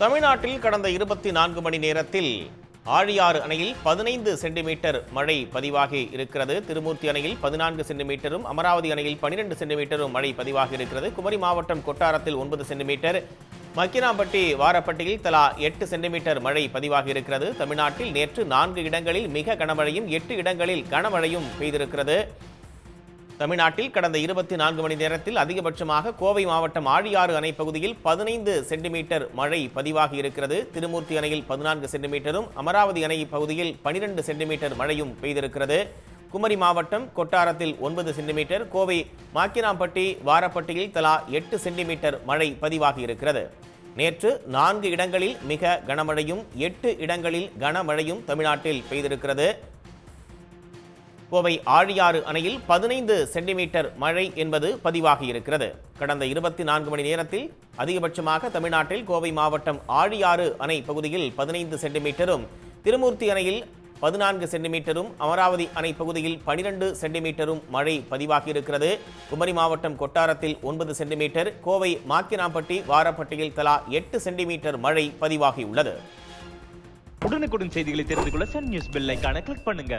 தமிழ்நாட்டில் கடந்த இருபத்தி நான்கு மணி நேரத்தில் ஆழியாறு அணையில் பதினைந்து சென்டிமீட்டர் மழை பதிவாகி இருக்கிறது. திருமூர்த்தி அணையில் பதினான்கு சென்டிமீட்டரும் அமராவதி அணையில் பனிரெண்டு சென்டிமீட்டரும் மழை பதிவாகி இருக்கிறது. குமரி மாவட்டம் கொட்டாரத்தில் ஒன்பது சென்டிமீட்டர் மக்கினாம்பட்டி வாரப்பட்டியில் தலா எட்டு சென்டிமீட்டர் மழை பதிவாகி இருக்கிறது. தமிழ்நாட்டில் நேற்று நான்கு இடங்களில் மிக கனமழையும் எட்டு இடங்களில் கனமழையும் பெய்திருக்கிறது. தமிழ்நாட்டில் கடந்த இருபத்தி நான்கு மணி நேரத்தில் அதிகபட்சமாக கோவை மாவட்டம் ஆழியாறு அணை பகுதியில் பதினைந்து சென்டிமீட்டர் மழை பதிவாகி இருக்கிறது. திருமூர்த்தி அணையில் பதினான்கு சென்டிமீட்டரும் அமராவதி அணை பகுதியில் பனிரெண்டு சென்டிமீட்டர் மழையும் பெய்திருக்கிறது. குமரி மாவட்டம் கொட்டாரத்தில் ஒன்பது சென்டிமீட்டர் கோவை மாக்கினாம்பட்டி வாரப்பட்டியில் தலா எட்டு சென்டிமீட்டர் மழை பதிவாகி இருக்கிறது. நேற்று நான்கு இடங்களில் மிக கனமழையும் எட்டு இடங்களில் கனமழையும் தமிழ்நாட்டில் பெய்திருக்கிறது. கோவை ஆழியாறு அணையில் பதினைந்து சென்டிமீட்டர் மழை என்பது பதிவாகி இருக்கிறது கடந்த இருபத்தி நான்கு மணி நேரத்தில் அதிகபட்சமாக தமிழ்நாட்டில் கோவை மாவட்டம் ஆழியாறு அணை பகுதியில் பதினைந்து சென்டிமீட்டரும் திருமூர்த்தி அணையில் பதினான்கு சென்டிமீட்டரும் அமராவதி அணை பகுதியில் பனிரெண்டு சென்டிமீட்டரும் மழை பதிவாகியிருக்கிறது. குமரி மாவட்டம் கொட்டாரத்தில் ஒன்பது சென்டிமீட்டர் கோவை மாக்கினாம்பட்டி வாரப்பட்டியில் தலா எட்டு சென்டிமீட்டர் மழை பதிவாகியுள்ளது. உடனுக்குடன் செய்திகளை தெரிந்து கொள்ள சன் நியூஸ் பெல் கிளிக் பண்ணுங்க.